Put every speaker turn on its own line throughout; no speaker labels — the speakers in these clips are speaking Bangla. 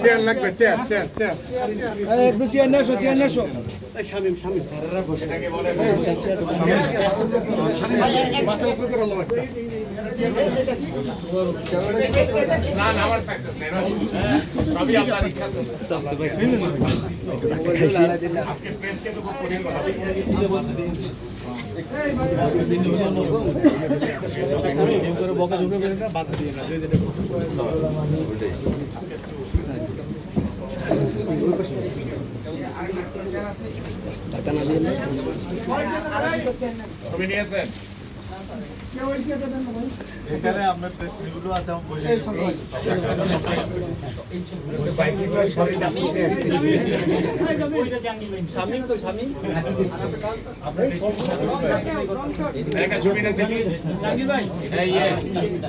চেয়ার লাগবে চেয়ার চেয়ার চেয়ার
এক দু চেয়ার নেশো চেয়ার নেশো
শামিম শামিম করে আল্লাহ একটা
না না আপনার ইচ্ছা আজকে প্রেসকে তো খুব কঠিন কথা তুমি নিয়েছেন?
এখানে আপনার টেস্টগুলো আছে আমার বসে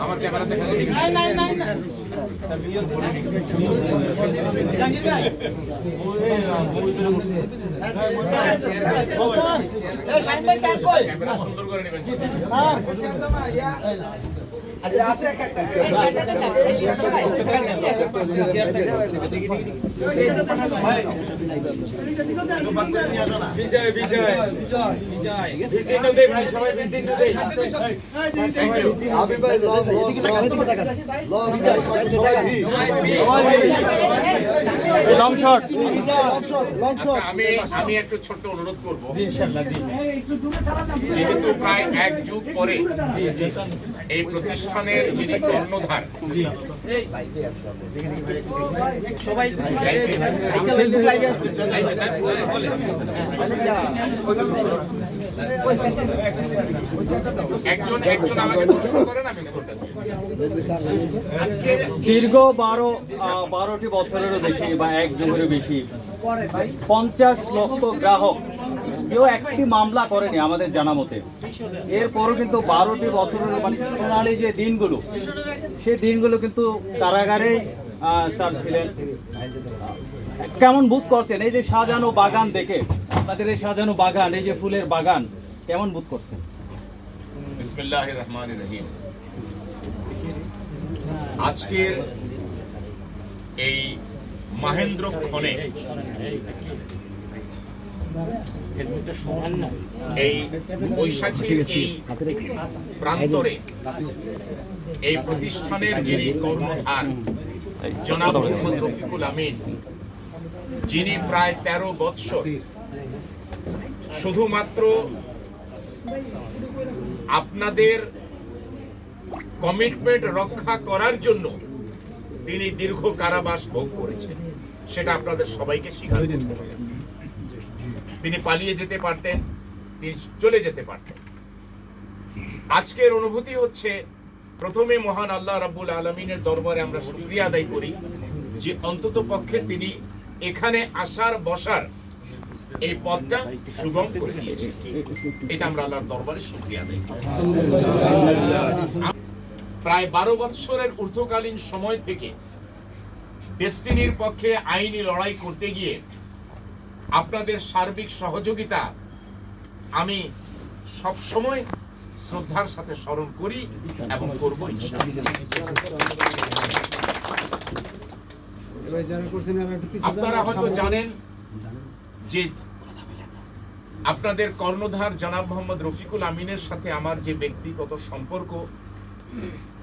আমার ক্যামেরা দেখা সুন্দর করে নেবেন। సార్ আমি আমি একটু ছোট্ট অনুরোধ করব। যেহেতু প্রায় এক যুগ পরে এই যিনি কর্ণধার। একজন একজন আমাকে করেন আমি
দীর্ঘ বারো বারোটি বছরেরও বেশি বা এক যুগেরও বেশি। পঞ্চাশ লক্ষ গ্রাহক কেউ একটি মামলা করেনি আমাদের জানা মতে। এরপরও কিন্তু বারোটি বছরের মানে সোনালি যে দিনগুলো, সেই দিনগুলো কিন্তু কারাগারে স্যার ছিলেন। কেমন বোধ করছেন? এই যে সাজানো বাগান দেখে, আপনাদের এই সাজানো বাগান, এই যে ফুলের বাগান, কেমন বোধ করছেন?
আজকের এই মাহেন্দ্র ক্ষণে এই বৈশাখীর এই প্রান্তরে এই প্রতিষ্ঠানের যিনি কর্মধার জনাব মোহাম্মদ রফিকুল আমিন যিনি প্রায় তেরো বৎসর শুধুমাত্র আপনাদের কমিটমেন্ট রক্ষা করার জন্য তিনি দীর্ঘ কারাবাস ভোগ করেছেন। সেটা আপনাদের সবাইকে স্বীকার করতে হবে। তিনি পালিয়ে যেতে পারতেন, তিনি চলে যেতে পারতেন। আজকের অনুভূতি হচ্ছে, প্রথমে মহান আল্লাহ রাব্বুল আলমিনের দরবারে আমরা শুক্রিয়া আদায় করি যে অন্তত পক্ষে তিনি এখানে আসার, বসার এই পথটা সুগম করে দিয়েছে এটা আমরা আল্লাহর দরবারে শুক্রিয়া আদায় প্রায় বারো বৎসরের ঊর্ধ্বকালীন সময় থেকে ডেস্টিনির পক্ষে আইনি লড়াই করতে গিয়ে আপনাদের সার্বিক সহযোগিতা আমি সব সময় শ্রদ্ধার সাথে স্মরণ করি এবং করব আপনারা হয়তো জানেন যে আপনাদের কর্ণধার জনাব মোহাম্মদ রফিকুল আমিনের সাথে আমার যে ব্যক্তিগত সম্পর্ক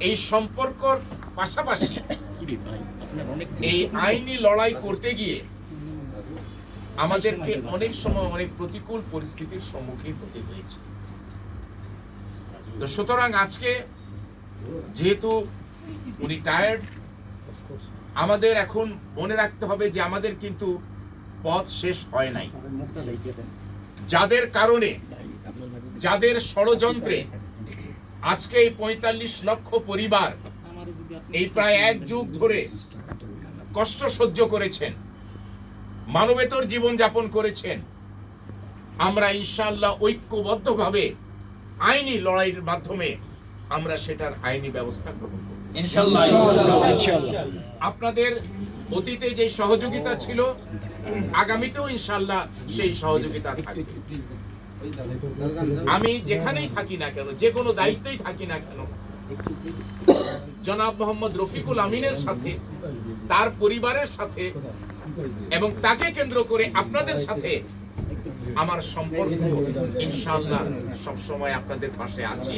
এই সম্পর্কর পাশাপাশি এই আইনি লড়াই করতে গিয়ে আমাদেরকে অনেক সময় অনেক প্রতিকূল পরিস্থিতির সম্মুখীন হতে হয়েছে। তো সুতরাং আজকে যেহেতু উনি টায়ার্ড আমাদের এখন মনে রাখতে হবে যে আমাদের কিন্তু পথ শেষ হয় নাই। যাদের কারণে, যাদের ষড়যন্ত্রে আজকে এই পঁয়তাল্লিশ লক্ষ পরিবার এই প্রায় এক যুগ ধরে কষ্ট সহ্য করেছেন মানবেতর জীবন যাপন করেছেন আমরা ইনশাআল্লাহ ঐক্যবদ্ধভাবে আইনি লড়াইয়ের মাধ্যমে আমরা সেটার আইনি ব্যবস্থা গ্রহণ করব
ইনশাআল্লাহ
আপনাদের অতীতে যে সহযোগিতা ছিল আগামীতেও ইনশাল্লাহ সেই সহযোগিতা থাকবে আমি যেখানেই থাকি না কেন যে কোনো দায়িত্বেই থাকি না কেন জনাব মোহাম্মদ রফিকুল আমিনের সাথে তার পরিবারের সাথে এবং তাকে কেন্দ্র করে আপনাদের সাথে আমার সম্পর্ক ইনশাআল্লাহ সবসময় আপনাদের পাশে আছি।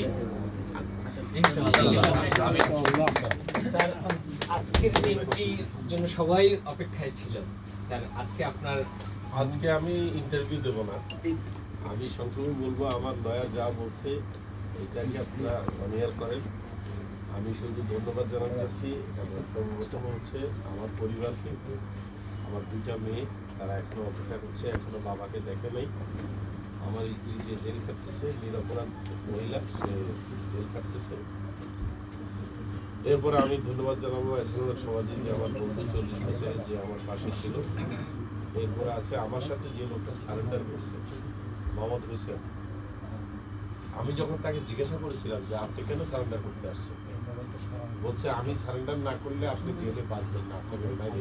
স্যার আজকের দিনটির জন্য সবাই অপেক্ষায় ছিল। স্যার আজকে আপনার
আজকে আমি ইন্টারভিউ দেব না। আমি সংক্ষেপে বলব আমার লয়ার যা বলছে এটাকে আপনারা অনিয়ার করেন। আমি শুধু ধন্যবাদ জানাতে চাচ্ছি। সর্বপ্রথম হচ্ছে আমার পরিবারকে। আমার দুইটা মেয়ে, তারা এখনও অপেক্ষা করছে, এখনও বাবাকে দেখে নাই। আমার স্ত্রী যে জেল কাটতেছে, নিরপরাধ মহিলা, সে জেল কাটতেছে। এরপরে আমি ধন্যবাদ জানাব এসএলএর সমাজে যে আমার বন্ধু চল্লিশ বছরের যে আমার পাশে ছিল। এরপরে আছে আমার সাথে যে লোকটা সারেন্ডার করছে, মোহাম্মদ হোসেন। আমি যখন তাকে জিজ্ঞাসা করেছিলাম যে, আপনি কেন সারেন্ডার করতে আসছেন? বলছে, আমি সারেন্ডার না করলে আপনি জেলে বাঁচবেন না বাইরে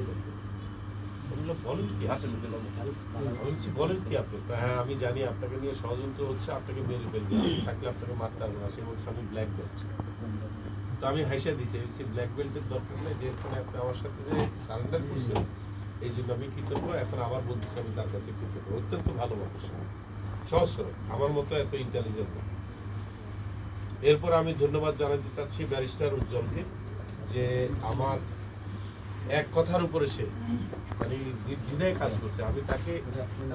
বলেন কি আপনি? হ্যাঁ আমি জানি, আপনাকে নিয়ে ষড়যন্ত্র হচ্ছে, আপনাকে মেরে ফেলবে থাকলে আপনাকে মারতে না। সে বলছে, আমি ব্ল্যাক বেল্ট তো আমি দিছি বলছি ব্ল্যাক বেল্টের দরকার নেই যেখানে আপনি আমার সাথে যে সারেন্ডার করছেন, এই জন্য আমি কৃতজ্ঞ, এখন আবার বলতেছি আমি তার কাছে কৃতজ্ঞ, অত্যন্ত ভালো মানুষ। সহজ আমার মতো এত ইন্টেলিজেন্ট এরপর আমি ধন্যবাদ জানাতে চাচ্ছি ব্যারিস্টার উজ্জ্বলকে যে আমার এক কথার উপরে সে মানে দ্বিধায় কাজ করছে। আমি তাকে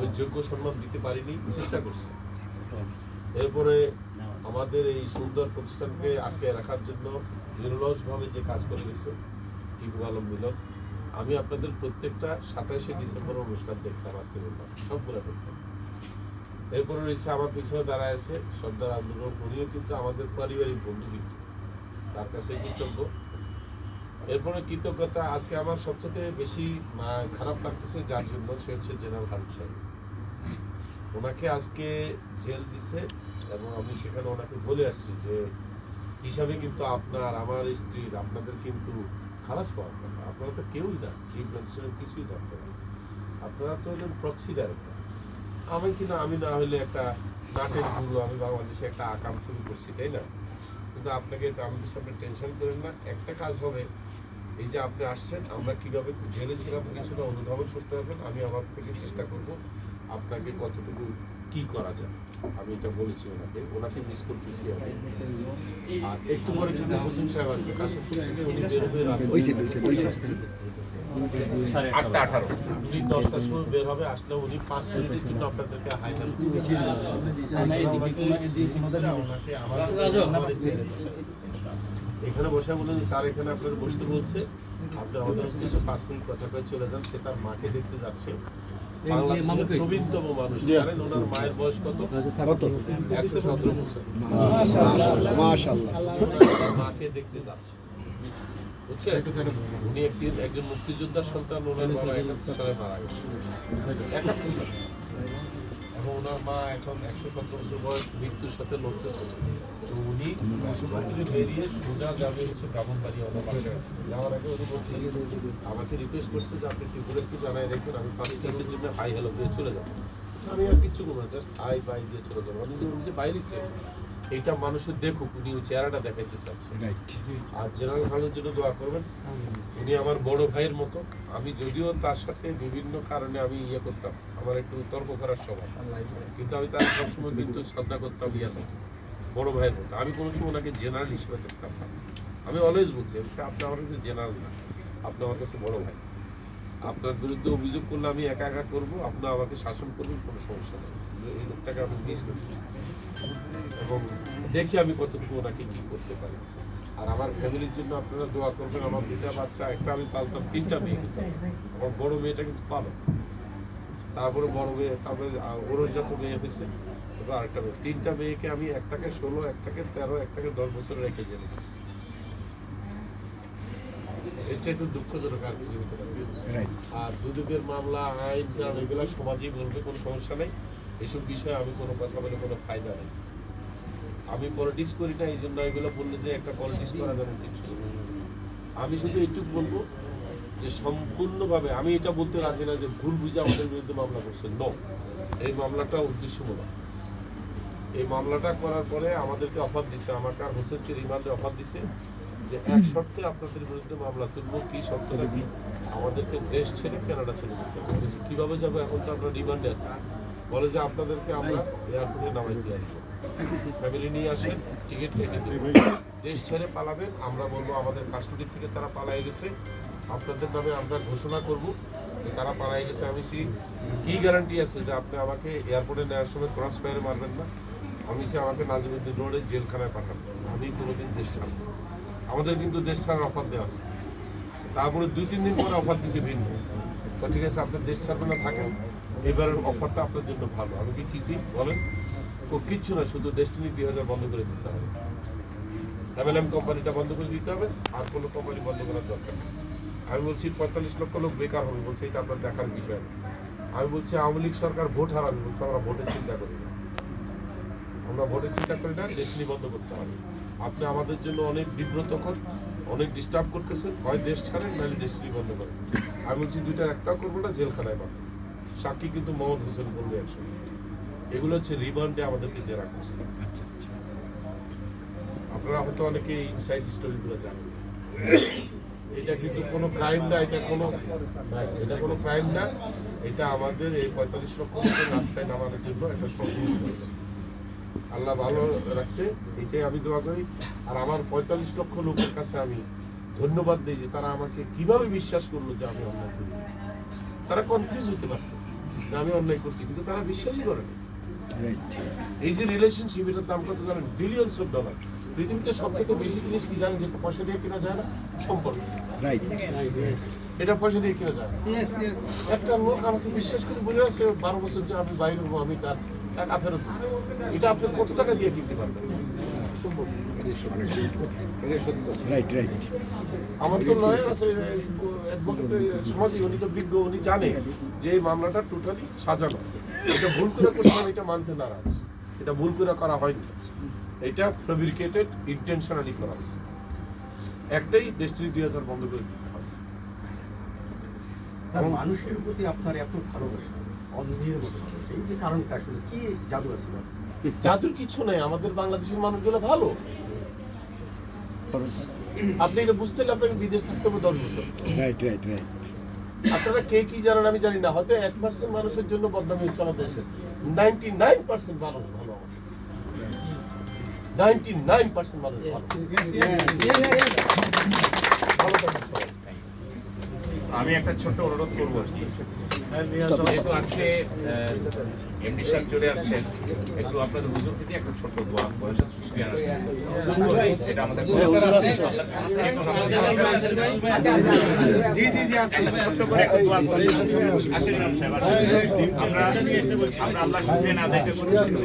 ওই যোগ্য সম্মান দিতে পারিনি, চেষ্টা করছি। এরপরে আমাদের এই সুন্দর প্রতিষ্ঠানকে আটকে রাখার জন্য নিরলসভাবে যে কাজ করে গেছে, টিপু আলম মিলন, আমি আপনাদের প্রত্যেকটা সাতাশে ডিসেম্বর অনুষ্ঠান দেখতাম আজকে বললাম সবগুলো দেখতাম। এরপরে রয়েছে আমার পিছনে দাঁড়ায় আছে সর্দার আন্দোলন উনিও কিন্তু আমাদের পারিবারিক বন্ধু কিন্তু, তার কাছে কৃতজ্ঞ। এরপরে কৃতজ্ঞতা আজকে আমার সবচেয়ে বেশি খারাপ লাগতেছে যার জন্য সে হচ্ছে জেনারেল হারুন সাহেব। ওনাকে আজকে জেল দিছে এবং আমি সেখানে ওনাকে বলে আসছি যে, হিসাবে কিন্তু আপনার, আমার স্ত্রীর, আপনাদের কিন্তু খালাস পাওয়ার কথা। আপনারা তো কেউই না ম্যাজিস্ট্রেট কিছুই দরকার নেই। আপনারা তো হলেন প্রক্সি ডাইরেক্টর আমি কিনা আমি না হলে একটা নাটের গুরু আমি বাংলাদেশে একটা আকাম শুরু করছি তাই না? কিন্তু আপনাকে আমি সামনে টেনশন করেন না একটা কাজ হবে। এই যে আপনি আসছেন আমরা কীভাবে জেলে ছিলাম কিছুটা অনুধাবন করতে পারবেন আমি আমার থেকে চেষ্টা করব আপনাকে কতটুকু কি করা যায়। আমি এটা বলেছি ওনাকে ওনাকে মিস করতেছি আমি। আর একটু পরে কিন্তু হোসেন সাহেব আসবে কাশিমপুর থেকে উনি বের হয়ে রাখবেন
আটটা আঠারো।
উনি দশটার সময় বের হবে আসলে উনি পাঁচ মিনিটের জন্য আপনাদেরকে হাই এখানে বসে বলেন স্যার এখানে আপনার বসতে বলছে। আপনি আমাদের কিছু পাঁচ মিনিট কথা কয়ে চলে যান সে তার মাকে দেখতে যাচ্ছে। বাংলাদেশের প্রবীণতম মানুষ। জানেন ওনার মায়ের বয়স কত?
কত?
একশো সতেরো বছর। মাকে দেখতে যাচ্ছে। বুঝছেন? উনি একটি একজন মুক্তিযোদ্ধার সন্তান ওনার বাবা একাত্তর সালে মারা গেছে একাত্তর সালে এবং ওনার মা এখন একশো সতেরো বছর বয়স মৃত্যুর সাথে লড়তেছে। তো উনি আশুপত্রী বেরিয়ে সোজা যাবে হচ্ছে ব্রাহ্মণবাড়ি ওনার বাসায় যাওয়ার আগে উনি বলছেন আমাকে রিকোয়েস্ট করছে যে আপনি ত্রিপুরা একটু জানাই রাখবেন আমি পাঁচ মিনিটের জন্য হাই হ্যালো দিয়ে চলে যাব। আমি আর কিচ্ছু করব না জাস্ট হাই বাই দিয়ে চলে যাব। আমি যে উনি এইটা মানুষের দেখুক উনি ওই চেহারাটা দেখাইতে চাচ্ছে।
রাইট
আর জেনারেল খানের জন্য দোয়া করবেন উনি আমার বড় ভাইয়ের মতো। আমি যদিও তার সাথে বিভিন্ন কারণে আমি ইয়ে করতাম আমার একটু তর্ক করার স্বভাব। কিন্তু আমি তার সবসময় কিন্তু শ্রদ্ধা করতাম ইয়ে মতো বড় ভাইয়ের মতো। আমি কোনো সময় ওনাকে জেনারেল হিসেবে দেখতাম না। আমি অলওয়েজ বলছি আপনি আমার কাছে জেনারেল না আপনি আমার কাছে বড় ভাই। আপনার বিরুদ্ধে অভিযোগ করলে আমি একা একা করব আপনি আমাকে শাসন করবেন, কোনো সমস্যা নেই। এই লোকটাকে আমি মিস করতেছি এবং দেখি আমি কতটুকু ওনাকে কি করতে পারি। আর আমার ফ্যামিলির জন্য আপনারা দোয়া করবেন, আমার দুটা বাচ্চা, একটা আমি পালতাম, তিনটা মেয়ে আমার বড় মেয়েটা কিন্তু পালো তারপরে বড় মেয়ে, তারপরে ওরস যত মেয়ে হয়েছে, এবার আরেকটা মেয়ে। তিনটা মেয়েকে আমি একটাকে ষোলো, একটাকে তেরো, একটাকে দশ বছর রেখে জেলে দিচ্ছি দুঃখজনক আর দুদকের মামলা আইন কারণ এগুলো সমাজই বলবে কোনো সমস্যা নেই। এসব বিষয়ে আমি কোনো কথা বলে কোনো ফায়দা নেই। আমি পলিটিক্স করি না এই জন্য এগুলো বললে যে একটা পলিটিক্স করা যাবে কিছু আমি শুধু এইটুকু বলব যে সম্পূর্ণভাবে আমি এটা বলতে রাজি না যে ভুল বুঝে আমাদের বিরুদ্ধে মামলা করছে। ন এই মামলাটা উদ্দেশ্যমূলক। এই মামলাটা করার পরে আমাদেরকে অফার দিছে আমাকে আর হোসেনকে রিমান্ডে অফার দিছে। যে এক শর্তে আপনাদের বিরুদ্ধে মামলা তুলবো, কি শর্তটা কি আমাদেরকে দেশ ছেড়ে কানাডা চলে যেতে হবে। কীভাবে যাব? এখন তো আমরা রিমান্ডে আছি। বলে যে, আপনাদেরকে আমরা এয়ারপোর্টে নামাই দিয়ে আসব। ফ্যামিলি নিয়ে আসেন, টিকিট কেটে দেশ ছেড়ে পালাবেন, আমরা বলব, আমাদের কাস্টডি থেকে তারা পালাই গেছে। আপনাদের নামে আমরা ঘোষণা করব যে, তারা পালাই গেছে। আমি সেই কি গ্যারান্টি আছে যে, আপনি আমাকে এয়ারপোর্টে নেওয়ার সময় ক্রস ফায়ারে মারবেন না? আমি সে, আমাকে নাজিমুদ্দিন রোডে জেলখানায় পাঠাবেন। আমি কোনোদিন দেশ ছাড়বো। আমাদের কিন্তু দেশ ছাড়ার অফার দেওয়া হচ্ছে। তারপরে দুই, তিন দিন পরে অফার দিছে ভিন্ন। তো ঠিক আছে, আপনার দেশ ছাড়বেন না, থাকেন। এবারের অফারটা আপনার জন্য ভালো। আমি কি কি দিই বলেন? ও কিচ্ছু না, শুধু ডেস্টিনি দুই হাজার বন্ধ করে দিতে হবে। এমএলএম কোম্পানিটা বন্ধ করে দিতে হবে, আর কোনো কোম্পানি বন্ধ করার দরকার নেই। আমি বলছি পঁয়তাল্লিশ লক্ষ লোক বেকার হবে, বলছি, এটা আপনার দেখার বিষয় আমি বলছি আওয়ামী লীগ সরকার ভোট হারাবে, বলছে, আমরা ভোটের চিন্তা করি না। আমরা ভোটের চিন্তা করি না ডেস্টিনি বন্ধ করতে হবে আপনি আমাদের জন্য অনেক বিব্রতকর অনেক ডিস্টার্ব করতেছেন, হয় দেশ ছাড়েন, নাহলে ডেস্টিনি বন্ধ করেন। আমি বলছি দুইটা একটা করব না, জেলখানায় পাবেন সাক্ষী কিন্তু মোহাম্মদ হোসেন বলবে একসঙ্গে এগুলো হচ্ছে রিমান্ডে আমাদেরকে জেরা করছে। আপনারা হয়তো অনেকে ইনসাইড স্টোরিগুলো জানেন। এটা কিন্তু কোনো ক্রাইম না, এটা কোনো এটা কোনো ক্রাইম না। এটা আমাদের এই পঁয়তাল্লিশ লক্ষ রাস্তায় নামানোর জন্য একটা সংশোধন। আল্লাহ ভালো রাখছে এটাই আমি দোয়া করি। আর আমার পঁয়তাল্লিশ লক্ষ লোকের কাছে আমি ধন্যবাদ দিই যে তারা আমাকে কীভাবে বিশ্বাস করল যে আমি অন্যায় করি। তারা কনফিউজ হতে পারত যে আমি অন্যায় করছি কিন্তু তারা বিশ্বাসই করে না। এই যে রিলেশনশিপ এটার দাম কত জানেন? বিলিয়নস অফ ডলার পৃথিবীতে সবচেয়ে বেশি জিনিস কি জানেন? যেটা পয়সা দিয়ে কেনা যায় না সম্পর্ক এটা পয়সা দিয়ে কেনা যায় একটা লোক আমাকে বিশ্বাস করে বলে রাখছে বারো বছর যে আমি বাইরে হব আমি তার টাকা ফেরত এটা আপনি কত টাকা দিয়ে কিনতে পারবেন। আমার তো লয়ার আছে সমাজে উনি তো বিজ্ঞ উনি জানে যে এই মামলাটা টোটালি সাজানো। এটা ভুল করে করছিলাম এটা মানতে নারাজ। এটা ভুল করে করা হয়নি। এটা ফেব্রিকেটেড ইন্টেনশনালি করা হয়েছে। একটাই দেশটি দুই হাজার বন্ধ করে দিতে হবে।
স্যার মানুষের প্রতি আপনার এত ভালোবাসা। অন্ধের মতো এই যে কারণটা আসলে কি জাদু আছে?
জাদুর কিছু নেই আমাদের বাংলাদেশের মানুষগুলো ভালো। আপনি এটা বুঝতে হলে আপনাকে বিদেশ থাকতে হবে দশ বছর। আপনারা কে কি জানেন আমি জানি না হয়তো এক পার্সেন্ট মানুষের জন্য বদনাম হচ্ছে আমাদের দেশে। নাইনটি নাইন পার্সেন্ট মানুষ ভালো নাইনটি নাইন পার্সেন্ট মানুষ ভালো।
আমি একটা ছোট্ট অনুরোধ করব। যেহেতু আজকে এমডি সাহেব চলে আসছেন একটু আপনাদের হুজুর থেকে একটা ছোট্ট দোয়া এটা আমাদের। আমরা আমরা আল্লাহ শুকরিয়া আদায় করি
বৈশাখীতে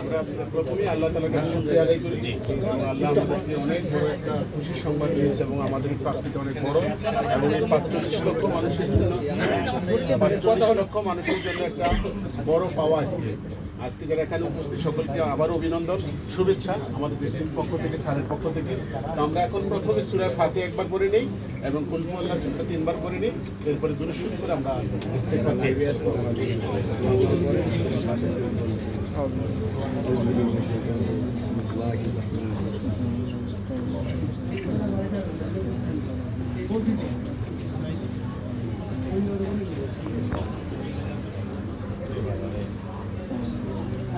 আমরা প্রথমেই আল্লাহ তালার কাছে শুক্রিয়া আদায় করি। আল্লাহ আমাদেরকে অনেক বড় একটা খুশি সংবাদ দিয়েছে এবং আমাদের প্রাপ্তিটা অনেক বড়। এবং এই পাঁচচল্লিশ লক্ষ মানুষের জন্য পাঁচচল্লিশ লক্ষ মানুষের জন্য একটা বড় পাওয়া আজকে। আজকে যারা এখানে উপস্থিত, সকলকে আবার অভিনন্দন, শুভেচ্ছা আমাদের দেশের পক্ষ থেকে ছাড়ের পক্ষ থেকে। আমরা এখন প্রথমে সুরায় ফাতে একবার করে নিই এবং কুলফুল্লাহ সুরা তিনবার করে নিই। এরপরে দূরে শুরু করে আমরা ইস্তেগফার চাই।